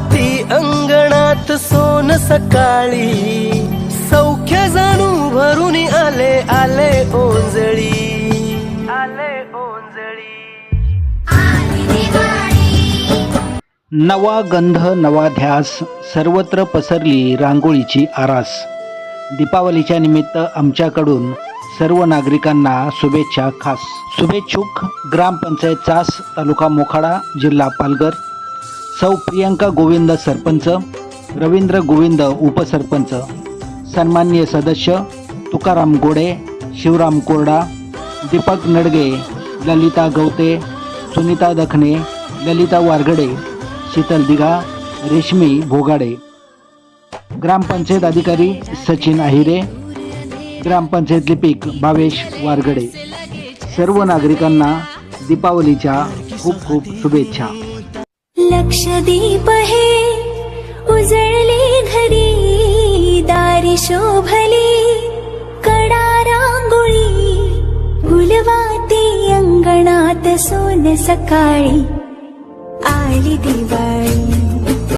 भुलवाती अंगणात सोन सकाळी. सौख्य जाणू भरून आले आले ओंजळी. आले ओंजळी. नवा गंध नवा ध्यास सर्वत्र पसरली रांगोळीची आरास. दीपावलीच्या निमित्त आमच्याकडून सर्व नागरिकांना शुभेच्छा खास. शुभेच्छुक ग्रामपंचायत चास तालुका मोखाडा जिल्हा पालघर. सौ प्रियंका गोविंद सरपंच रवींद्र गोविंद उपसरपंच सन्माननीय सदस्य तुकाराम गोडे शिवराम कोरडा दीपक नडगे ललिता गवते सुनीता दखणे ललिता वारगडे शीतल दिघा रेशमी भोगाडे. ग्रामपंचायत अधिकारी सचिन अहिरे ग्रामपंचायत लिपिक भावेश वारगडे. सर्व नागरिकांना दीपावलीच्या खूप खूप शुभेच्छा. लक्षदीप हे उजळले घरी दारी शोभली कडा रांगोळी फुलवाती अंगणात सोन सकाळी आली दिवाळी.